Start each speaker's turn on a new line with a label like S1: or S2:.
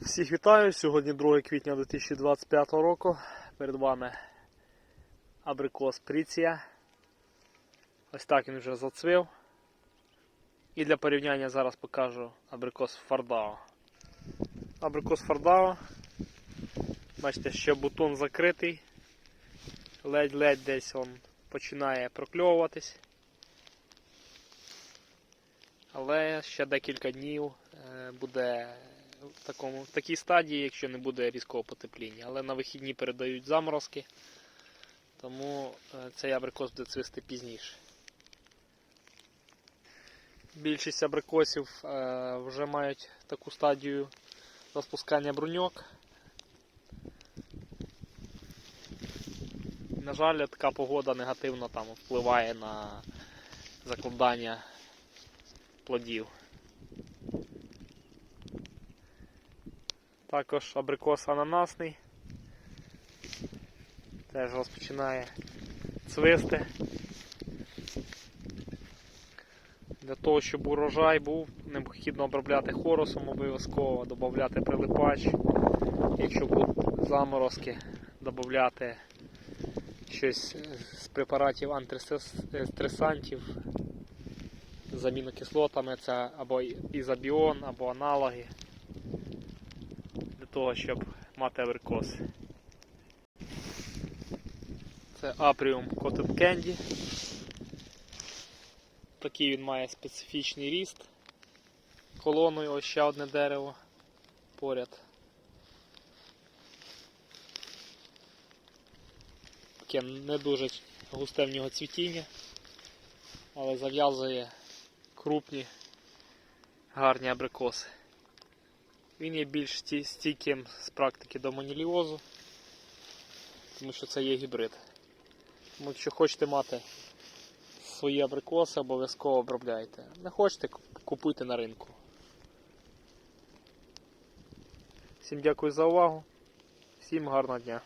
S1: Всіх вітаю! Сьогодні 2 квітня 2025 року. Перед вами абрикос Пріція. Ось так він вже зацвів. І для порівняння зараз покажу абрикос Фардао. Абрикос Фардао. Бачите, ще бутон закритий. Ледь-ледь десь він починає прокльовуватись. Але ще декілька днів е, буде в, такому, в такій стадії, якщо не буде різкого потепління. Але на вихідні передають заморозки, тому е, цей абрикос буде цвісти пізніше. Більшість абрикосів е, вже мають таку стадію розпускання бруньок. На жаль, така погода негативно там впливає на закладання плодів. Також абрикос ананасний. Теж розпочинає цвисти. Для того, щоб урожай був, необхідно обробляти хорусом обов'язково, додати прилипач. Якщо будуть заморозки, додати щось з препаратів антистресантів, з амінокислотами, це або ізобіон, або аналоги того, щоб мати абрикос. Це Aprium Cotton Candy. Такий він має специфічний ріст. Колоною ось ще одне дерево поряд. Таке не дуже густе в нього цвітіння, але зав'язує крупні гарні абрикоси. Він є більш стійким з практики до маніліозу, тому що це є гібрид. Тому якщо хочете мати свої абрикоси, обов'язково обробляйте. Не хочете, купуйте на ринку. Всім дякую за увагу. Всім гарного дня.